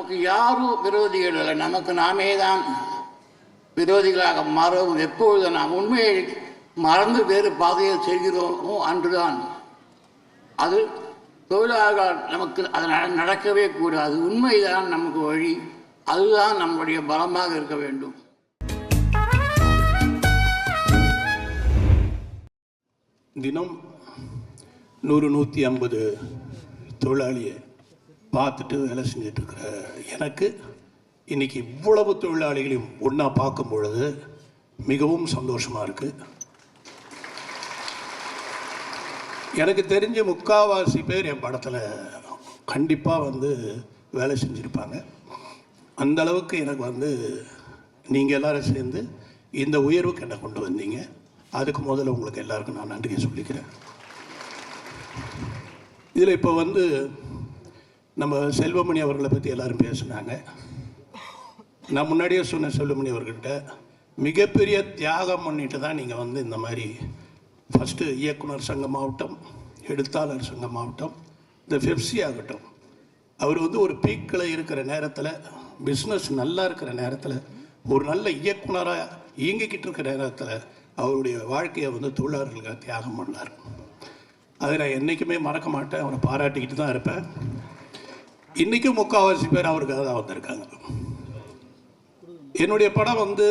நமக்கு யாரும் விரோதிகள் இல்லை? நமக்கு நாமே தான் விரோதிகளாக மாறும் எப்பொழுது நாம் உண்மையை மறந்து வேறு பாதையில் செய்கிறோமோ அன்றுதான். அது தொழிலாளர்கள் நமக்கு அது நடக்கவே கூடாது. உண்மைதான் நமக்கு வழி. அதுதான் நம்முடைய பலமாக இருக்க வேண்டும். தினம் நூறு நூற்றி ஐம்பது தொழிலாளியை பார்த்துட்டு வேலை செஞ்சுட்டு எனக்கு இன்றைக்கி இவ்வளவு தொழிலாளிகளையும் ஒன்றா பார்க்கும் பொழுது மிகவும் சந்தோஷமாக இருக்குது எனக்கு தெரிஞ்ச முக்காவாசி பேர் என் படத்தில் கண்டிப்பாக வந்து வேலை செஞ்சுருப்பாங்க. அந்த அளவுக்கு எனக்கு வந்து நீங்கள் எல்லாரும் சேர்ந்து இந்த உயர்வுக்கு என்னை கொண்டு வந்தீங்க. அதுக்கு முதல்ல உங்களுக்கு எல்லாருக்கும் நான் நன்றியை சொல்லிக்கிறேன். இதில் இப்போ வந்து நம்ம செல்வமணி அவர்களை பற்றி எல்லாரும் பேசுனாங்க. நான் முன்னாடியே சொன்ன செல்வமணி அவர்கிட்ட மிகப்பெரிய தியாகம் பண்ணிட்டு தான் நீங்கள் வந்து இந்த மாதிரி ஃபஸ்ட்டு இயக்குனர் சங்கமாகட்டும் எழுத்தாளர் சங்கமாகட்டும் இந்த பெப்சி ஆகட்டும். அவர் வந்து ஒரு பீக்கில் இருக்கிற நேரத்தில் பிஸ்னஸ் நல்லா இருக்கிற நேரத்தில் ஒரு நல்ல இயக்குனராக இயங்கிக்கிட்டு இருக்கிற நேரத்தில் அவருடைய வாழ்க்கையை வந்து தொழிலாளர்களுக்காக தியாகம் பண்ணார். அதை நான் என்றைக்குமே மறக்க மாட்டேன். அவரை பாராட்டிக்கிட்டு தான் இருப்பேன். இன்றைக்கும் முக்கால்வாசி பேர் அவருக்காக தான் வந்திருக்காங்க. என்னுடைய படம் வந்து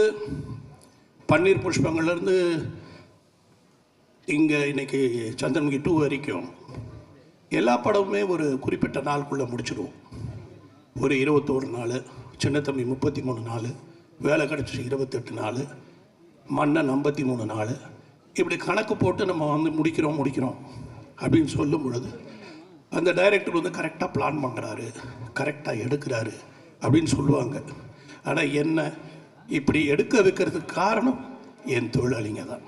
பன்னீர் புஷ்பங்கள்லேருந்து இங்கே இன்னைக்கு சந்திரமுகி டூ வரைக்கும். எல்லா படமுமே ஒரு குறிப்பிட்ட நாளுக்குள்ளே முடிச்சிடுவோம் ஒரு இருபத்தோரு நாள் சின்னத்தம்பி முப்பத்தி மூணு நாள் வேலை கிடச்சி இருபத்தெட்டு நாள் மன்னன் ஐம்பத்தி மூணு நாள். இப்படி கணக்கு போட்டு நம்ம வந்து முடிக்கிறோம் முடிக்கிறோம் அப்படின்னு சொல்லும் பொழுது அந்த டைரக்டர் வந்து கரெக்டாக பிளான் பண்ணுறாரு கரெக்டாக எடுக்கிறாரு அப்படின்னு சொல்லுவாங்க. ஆனால் என்ன இப்படி எடுக்க வைக்கிறதுக்கு காரணம் என் தொழிலாளிங்க தான்.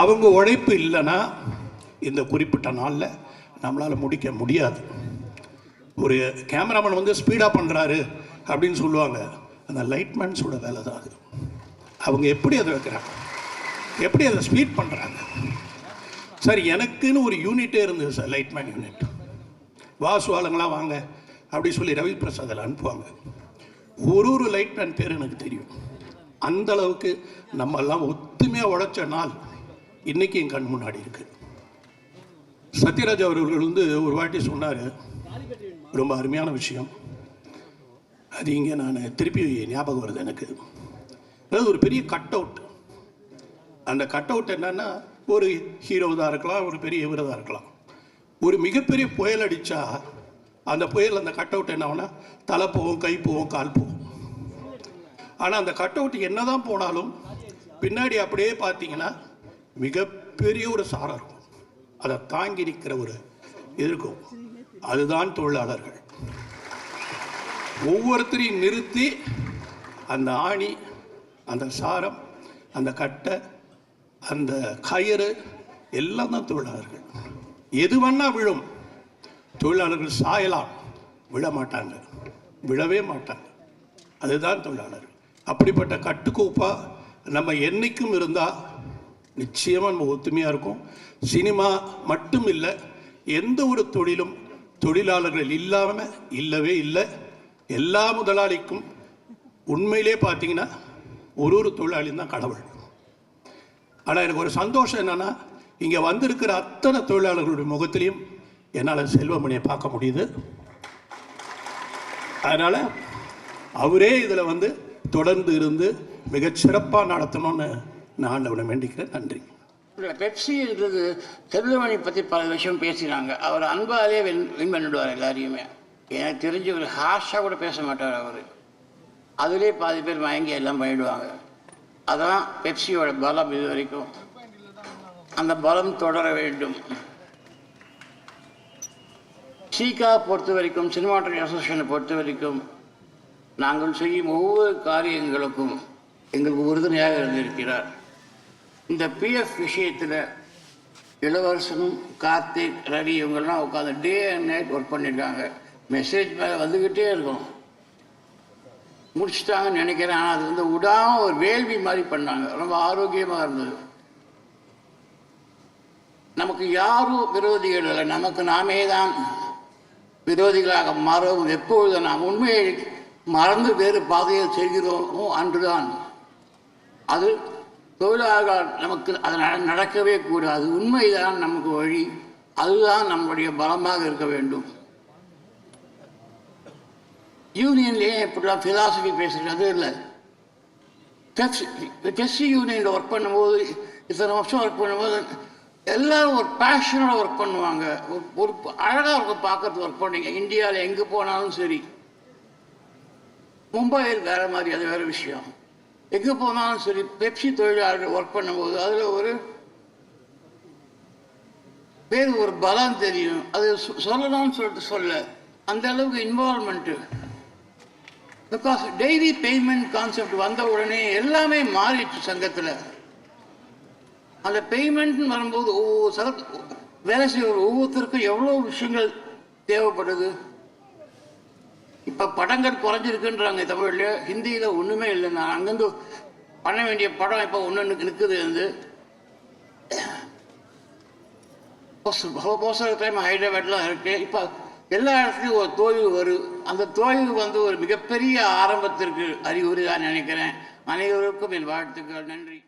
அவங்க உழைப்பு இல்லைன்னா இந்த குறிப்பிட்ட நாளில் நம்மளால் முடிக்க முடியாது. ஒரு கேமராமேன் வந்து ஸ்பீடாக பண்ணுறாரு அப்படின்னு சொல்லுவாங்க. அந்த லைட்மேன்ஸோட வேலை தான் அது. அவங்க எப்படி அதை வைக்கிறாங்க? எப்படி அதை ஸ்பீட் பண்ணுறாங்க சார் எனக்குன்னு ஒரு யூனிட்டே இருந்தது சார் லைட்மேன் யூனிட் வாசுவாளங்களாம் வாங்க. அப்படி சொல்லி ரவி பிரசாத் அதில் அனுப்புவாங்க. ஒரு ஒரு லைட்மேன் பேர் எனக்கு தெரியும். அந்த அளவுக்கு நம்ம எல்லாம் ஒத்துமையாக உழைச்ச நாள் இன்னைக்கு என் கண் முன்னாடி இருக்கு. சத்யராஜ் அவர்கள் வந்து ஒரு வாட்டி சொன்னார் ரொம்ப அருமையான விஷயம். அது இங்கே நான் திருப்பி ஞாபகம் வருது எனக்கு. அதாவது ஒரு பெரிய கட் அவுட் அந்த கட் அவுட் என்னன்னா ஒரு ஹீரோதாக இருக்கலாம் ஒரு பெரிய இவராக இருக்கலாம். ஒரு மிகப்பெரிய புயல் அடித்தா அந்த புயல் அந்த கட் அவுட் என்ன ஆகுனா தலை போவோம் கை போகும் கால் போவோம் ஆனால் அந்த கட் அவுட் என்ன தான் போனாலும் பின்னாடி அப்படியே பார்த்தீங்கன்னா மிகப்பெரிய ஒரு சாரம் இருக்கும். அதை தாங்கி நிற்கிற ஒரு இது இருக்கும். அதுதான் தொழிலாளர்கள். ஒவ்வொருத்தரையும் நிறுத்தி அந்த ஆணி அந்த சாரம் அந்த கட்டை அந்த கயிறு எல்லாம் தான் தொழிலாளர்கள். எது வேணா விழும். தொழிலாளர்கள் சாயலாம். விழ மாட்டாங்க. விழவே மாட்டாங்க. அதுதான் தொழிலாளர் அப்படிப்பட்ட கட்டுக்கோப்பாக நம்ம என்னைக்கும் இருந்தால் நிச்சயமாக நம்ம ஒத்துமையாக இருக்கும். சினிமா மட்டும் இல்லை எந்த ஒரு தொழிலும் தொழிலாளர்கள் இல்லாமல் இல்லவே இல்லை. எல்லா முதலாளிக்கும் உண்மையிலே பார்த்தீங்கன்னா ஒரு ஒரு தொழிலாளியும் தான் கடவுள். ஆனால் எனக்கு ஒரு சந்தோஷம் என்னென்னா இங்கே வந்திருக்கிற அத்தனை தொழிலாளர்களுடைய முகத்திலையும் என்னால் செல்வமணியை பார்க்க முடியுது. அதனால் அவரே இதில் வந்து தொடர்ந்து இருந்து மிகச்சிறப்பாக நடத்தணும்னு நான் ஆண்டவனை வேண்டிக்கிறேன். நன்றி. இல்லை பெப்சின்றது செல்வமணி பற்றி பல விஷயம் பேசினாங்க. அவர் அன்பாலே வின் வின் பண்ணிடுவார் எல்லாரையுமே. எனக்கு தெரிஞ்சு ஒரு ஹாஷாக கூட பேச மாட்டார் அவர். அதிலே பாதி பேர் மயங்கி எல்லாம் பண்ணிடுவாங்க அதான் பெப்சியோட பலம் இது வரைக்கும். அந்த பலம் தொடர வேண்டும். சீகா பொறுத்த வரைக்கும் சினிமாட்டோகிராஃபி அசோசியேஷனை பொறுத்த வரைக்கும் நாங்கள் செய்யும் ஒவ்வொரு காரியங்களுக்கும் எங்களுக்கு உறுதுணையாக இருந்திருக்கிறார். இந்த பிஎஃப் விஷயத்தில் இளவரசனும் கார்த்திக் ரவி இவங்கெல்லாம் உட்காந்து டே அண்ட் நைட் ஒர்க் பண்ணியிருக்காங்க மெசேஜ் மேலே வந்துக்கிட்டே இருக்கும். முடிச்சிட்டாங்கன்னு நினைக்கிறேன். ஆனால் அது வந்து விடாமல் ஒரு வேள்வி மாதிரி பண்ணாங்க. ரொம்ப ஆரோக்கியமாக இருந்தது. நமக்கு யாரும் விரோதிகள் இல்லை. நமக்கு நாமே தான் விரோதிகளாக மாறவும் எப்பொழுது நாம் உண்மையை மறந்து வேறு பாதையை செய்கிறோமோ அன்றுதான். அது தொழிலாளர்கள் நமக்கு அது நடக்கவே கூடாது. உண்மைதான் நமக்கு வழி. அதுதான் நம்முடைய பலமாக இருக்க வேண்டும். யூனியன்லேயே இப்படிலாம் ஃபிலாசபி பேசுகிறது இல்லை. பெப்சி பெப்சி யூனியனில் ஒர்க் பண்ணும்போது இத்தனை வருஷம் ஒர்க் பண்ணும்போது எல்லோரும் ஒரு பேஷனோட ஒர்க் பண்ணுவாங்க. ஒரு ஒரு அழகாக இருக்கும் பார்க்கறது ஒர்க் பண்ணீங்க. இந்தியாவில் எங்கே போனாலும் சரி. மும்பையில் வேறு மாதிரி அது வேற விஷயம். எங்கே போனாலும் சரி பெப்சி தொழிலாளர்கள் ஒர்க் பண்ணும்போது அதில் ஒரு பேர் ஒரு பலம் தெரியும். அது சொல்லலாம்னு சொல்லிட்டு சொல்ல அந்த அளவுக்கு involvement because daily payment concept வந்த உடனே எல்லாமே மாறிடுச்சு சங்கத்தில். அந்த பேமெண்ட்னு வரும்போது ஒவ்வொரு சக வேலை செய்கிற ஒவ்வொருத்தருக்கும் எவ்வளோ விஷயங்கள் தேவைப்படுது? இப்போ படங்கள் குறைஞ்சிருக்குன்றாங்க தமிழில். ஹிந்தியில் ஒன்றுமே இல்லை. நான் அங்கேருந்து பண்ண வேண்டிய படம் இப்போ ஒன்று நிற்குது வந்து. போஸ்டர் டைம் ஹைதராபாத்லாம் இருக்குது இப்போ எல்லா இடத்துலையும் ஒரு தோல்வி வரும் அந்த தோல்வி வந்து ஒரு மிகப்பெரிய ஆரம்பத்திற்கு அறிகுறி நான் நினைக்கிறேன். அனைவருக்கும் என் வாழ்த்துக்கள். நன்றி.